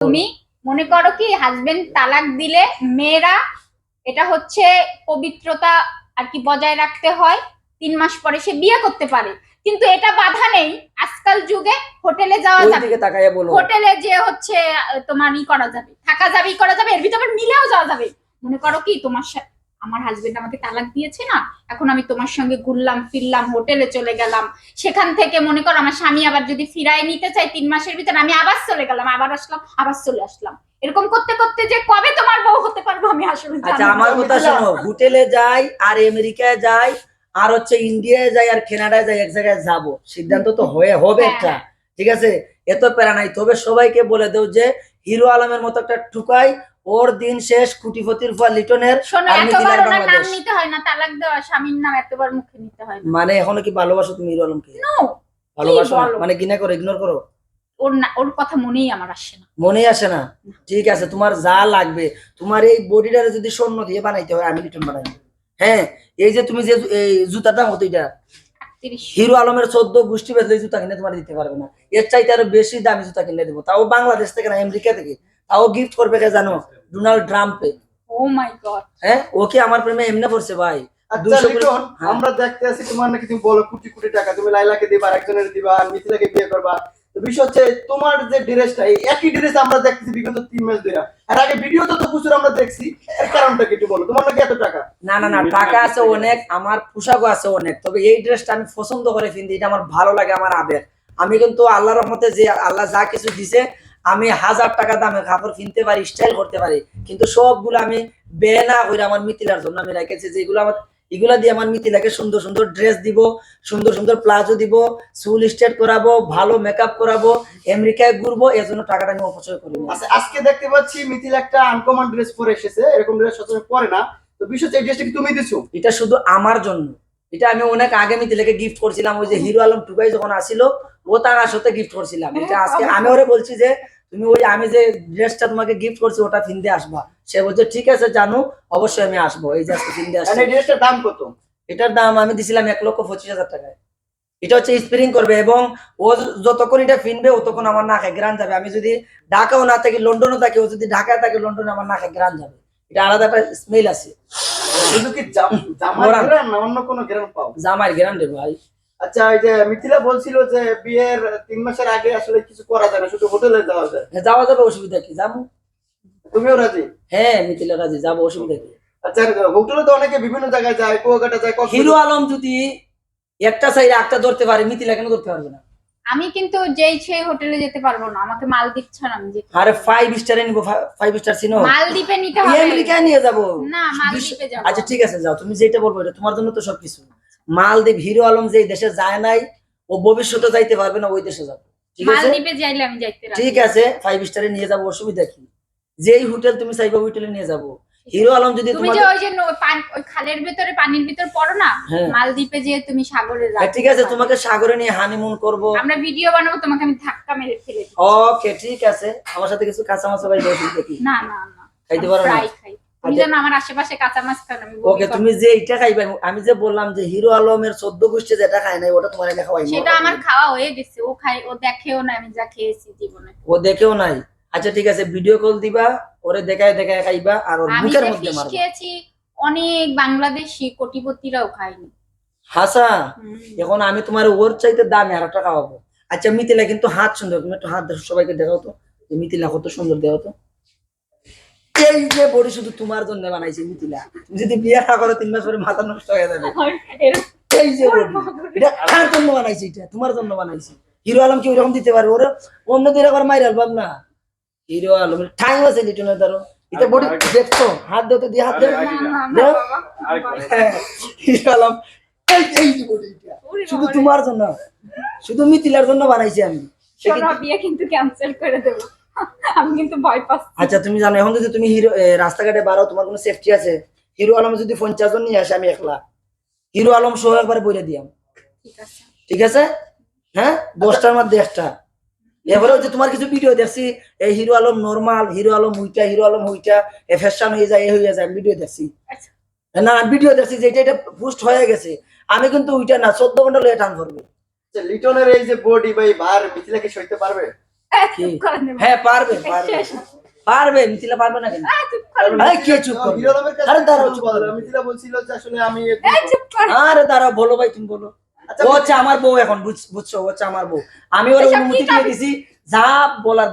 তুমি মনে করো কি হাজবেন্ড তালাক দিলে মেয়েরা এটা হচ্ছে পবিত্রতা আর কি বজায় রাখতে হয় তিন মাস পরে সে বিয়ে করতে পারে। কিন্তু এটা বাধা নেই আজকাল যুগে হোটেলে যাওয়া যাবে। হোটেলে যে হচ্ছে তোমার ই করা যাবে থাকা যাবে ই করা যাবে এর ভিতরে মিলেও যাওয়া যাবে। মনে করো কি তোমার সা- আমার হাজবেন্ড আমাকে তালাক দিয়েছে না এখন আমি তোমার সঙ্গে ঘুরলাম ফিরলাম হোটেলে চলে গেলাম। সেখান থেকে মনে করো আমার স্বামী আবার যদি ফিরায় নিতে চাই তিন মাসের ভিতরে আমি আবার চলে গেলাম আবার আসলাম আবার চলে আসলাম। এরকম করতে করতে যে কবে তোমার বউ হতে পারব আমি আসলে আচ্ছা আমার কথা শোনো হোটেলে যাই আর আমেরিকায় যাই আর হচ্ছে ইন্ডিয়ায় যাই আর কানাডায় যাই এক জায়গায় যাব। সিদ্ধান্ত তো হয়ে হবে হ্যাঁ, একটা ঠিক আছে? এত প্যারা নাই। তবে সবাইকে বলে দেও যে হিরো আলমের মতো একটা টুকাই ওর দিন শেষ কুটিপতির ফল লিটনের নাম নিতে হয় না তালাক দেওয়া স্বামীর নাম এতবার মুখে নিতে হয় না। মানে এখনও কি ভালোবাসো তুমি আলমকে? ভালোবাসো মানে কিনা করো ইগনোর করো? ওর না ওর কথা মনেই আমার আসে না। মনে আসে না? ঠিক আছে তোমার যা লাগবে তোমার এই বডিটারে যদি স্বর্ণ দিয়ে বানাইতে হয় আমি রিটার্ন বানাই হ্যাঁ এই যে তুমি যে এই জুতার দাম হতো এটা হিরো আলমের চোদ্দ গোষ্ঠী বেঁধলে জুতা কিনে তোমার দিতে পারবে না। এর চাইতে আরও বেশি দামি জুতা কিনে দেবো। তাও বাংলাদেশ থেকে না আমেরিকা থেকে। তাও গিফট করবে কে জানো? ডোনাল্ড ট্রাম্পে। ও মাই গড হ্যাঁ ও কি আমার প্রেমে এমনি পড়ছে ভাই? আচ্ছা 200 করে- লিটন হ্যাঁ। আমরা দেখতে আছি তোমার নাকি তুমি বলো কোটি কোটি টাকা তুমি লাইলাকে দিবা আর একজনের দিবা আর মিথিলাকে বিয়ে করবা। বিষয় হচ্ছে তোমার যে ড্রেসটা এই একই ড্রেস আমরা দেখতেছি বিগত তিন মাস ধরে। আর আগে ভিডিওতে তো প্রচুর আমরা দেখছি এর কারণটা কি একটু বলো? তোমার নাকি এত টাকা? না না না টাকা আছে অনেক আমার পোশাকও আছে অনেক তবে এই ড্রেসটা আমি পছন্দ করে কিনতে এটা আমার ভালো লাগে আমার আবেগ। আমি কিন্তু আল্লাহর রহমতে যে আল্লাহ যা কিছু দিছে আমি হাজার টাকা দামে কাপড় কিনতে পারি স্টাইল করতে পারি কিন্তু সবগুলো আমি বে না করে আমার মিথিলার জন্য আমি রেখেছি। যেগুলো আমার এগুলা দিয়ে আমার মিথিলাকে সুন্দর সুন্দর ড্রেস দিব সুন্দর সুন্দর প্লাজো দিব চুল স্ট্রেট করাবো ভালো মেকআপ করাবো আমেরিকায় ঘুরবো এর জন্য টাকাটা আমি অপচয় করি আচ্ছা আজকে দেখতে পাচ্ছি মিথিলা একটা আনকমন ড্রেস পরে এসেছে এরকম ড্রেস সবসময় পরে না। তো হচ্ছে এই ড্রেসটা কি তুমি দিছো? এটা শুধু আমার জন্য। এটা আমি অনেক আগে মিথিলাকে গিফট করছিলাম ওই যে হিরো আলম টুকাই যখন আসিল ও তার সাথে গিফট করছিলাম। এটা আজকে আমি ওরে বলছি যে তুমি ওই আমি যে ড্রেসটা তোমাকে গিফট করছি ওটা কিনতে আসবা। সে বলছে ঠিক আছে জানো অবশ্যই আমি আসব। এই যে আজকে কিনতে আসছি। এই ড্রেসটার দাম কত? এটার দাম আমি দিছিলাম এক লক্ষ পঁচিশ হাজার টাকায়। এটা হচ্ছে স্প্রিং করবে এবং ও যতক্ষণ এটা ফিনবে ততক্ষণ আমার নাকে গ্রান যাবে। আমি যদি ঢাকাও না থাকি লন্ডনও থাকি ও যদি ঢাকায় থাকে লন্ডনে আমার নাকে গ্রান যাবে। এটা আলাদা একটা স্মেল আছে। শুধু কি জামার গ্রান না? অন্য কোনো গ্রান পাও? গ্রান দেবে ভাই। আচ্ছা এই যে মিথিলা বলছিল যে বিয়ের তিন মাসের আগে আসলে কিছু করা যায় না শুধু হোটেলে যাওয়া যায়। হ্যাঁ, যাওয়া যাবে অসুবিধা কি? যাব। তুমিও রাজি? হ্যাঁ মিথিলা রাজি যাব অসুবিধা কি? আচ্ছা হোটেলে তো অনেকে বিভিন্ন জায়গায় যায় কুয়াকাটা যায় হিরো আলম যদি একটা সাইডে একটা ধরতে পারে মিথিলা কেন ধরতে পারবে না? আমি কিন্তু যেই সেই হোটেলে যেতে পারব না আমাকে মালদ্বীপ ছাড়া আমি যেতে আরে ফাইভ স্টারে নিবো ফাইভ স্টার চিনো মালদ্বীপে নিতে হবে। আমেরিকায় নিয়ে যাব। না মালদ্বীপে যাব। আচ্ছা ঠিক আছে যাও তুমি যেটা বলব এটা তোমার জন্য তো সবকিছু। মালদ্বীপ হিরো আলম যে দেশে যায় নাই ও ভবিষ্যতে যাইতে পারবে না ওই দেশে যাব। ঠিক আছে। ঠিক ফাইভ স্টারে নিয়ে যাব অসুবিধা কি? যেই হোটেল তুমি চাইবে হোটেলে নিয়ে যাব। হিরো আলম যদি তুমি যে ওই যে ওই খালের ভিতরে পানির ভিতর পড়ো না হ্যাঁ। মালদ্বীপে যে তুমি সাগরে যাও হ্যাঁ, ঠিক আছে তোমাকে সাগরে নিয়ে হানিমুন করব। আমরা ভিডিও বানাবো তোমাকে আমি ধাক্কা মেরে ফেলে ওকে ঠিক আছে। আমার সাথে কিছু কাঁচা মাছ ভাই দেখি। না না না। খাইতে পারো না? আচ্ছা। আমার আশেপাশে কাঁচা মাছ খান আমি ওকে তুমি যে এটা খাইবে আমি যে বললাম যে হিরো আলমের চোদ্দ গোষ্ঠী যেটা খায় নাই ওটা তোমার খাওয়াই সেটা আমার খাওয়া হয়ে গেছে ও খাই ও দেখেও না আমি যা খেয়েছি জীবনে। ও দেখেও নাই। আচ্ছা ঠিক আছে ভিডিও কল দিবা ওরে দেখায় দেখায় খাইবা আর ওর মুখের মধ্যে মারবা। খেয়েছি অনেক বাংলাদেশি কোটিপতিরাও খায়নি। হাসা এখন আমি তোমার ওর চাইতে দামে আর একটা খাওয়াবো। আচ্ছা মিথিলা কিন্তু হাত সুন্দর তুমি একটু হাত সবাইকে দেখাও তো মিথিলা কত সুন্দর দেখাও তো। এই যে বডি শুধু তোমার জন্য বানাইছি মিথিলা। তুমি যদি বিয়ে না করো তিন মাস পরে মাথা নষ্ট হয়ে যাবে। এই যে বডি। এটা কার জন্য বানাইছি এটা? তোমার জন্য বানাইছি। হিরো আলম কি ওরকম দিতে পারে? ওরা অন্য মাইর আলবাম না? হিরো আলম টাইম আছে লিটনের ধরো এটা বডি দেখছ? হাত দেও তো দিয়ে হাত দেও না, না, না, দেও। বাবা। হ্যাঁ, হিরো আলম এই যে এই যে body শুধু তোমার জন্য। শুধু মিথিলার জন্য বানাইছি আমি। বিয়ে কিন্তু ক্যান্সেল করে দেবো। আমি কিন্তু ভয় পাচ্ছি। আচ্ছা তুমি জানো এখন যদি তুমি হিরো রাস্তাঘাটে বাড়াও তোমার কোনো সেফটি আছে? হিরো আলম যদি পঞ্চাশ জন নিয়ে আসে আমি একলা। হিরো আলম সহ একবার বলে দিয়াম। ঠিক আছে। হ্যাঁ? দশটার মধ্যে একটা। এবারে হচ্ছে তোমার কিছু ভিডিও দেখছি এই hero Alam normal hero Alam হুইটা hero Alam হুইটা এ ফ্যাশন হয়ে যায় এ হয়ে যায় ভিডিও দেখছি। আচ্ছা। না ভিডিও দেখছি যে এটা এটা পোস্ট হয়ে গেছে। আমি কিন্তু ওইটা না চোদ্দ ঘণ্টা লয়ে টান করব। আচ্ছা, লিটনের এই যে বডি বা এই ভার মিথিলা কি সইতে পারবে। হ্যাঁ পারবে পারবে। পারবে মিথিলা পারবে না কেন? কে চুপ আরে দাঁড়াও, চুপ করো। মিথিলা বলছিল যে আসলে আমি। আরে দাঁড়াও বলো ভাই তুমি বলো। আচ্ছা ও হচ্ছে আমার বউ এখন বুঝ- বুঝছ? ও হচ্ছে আমার বউ। আমি ওর অনুমতি দিয়ে দিছি যা বলার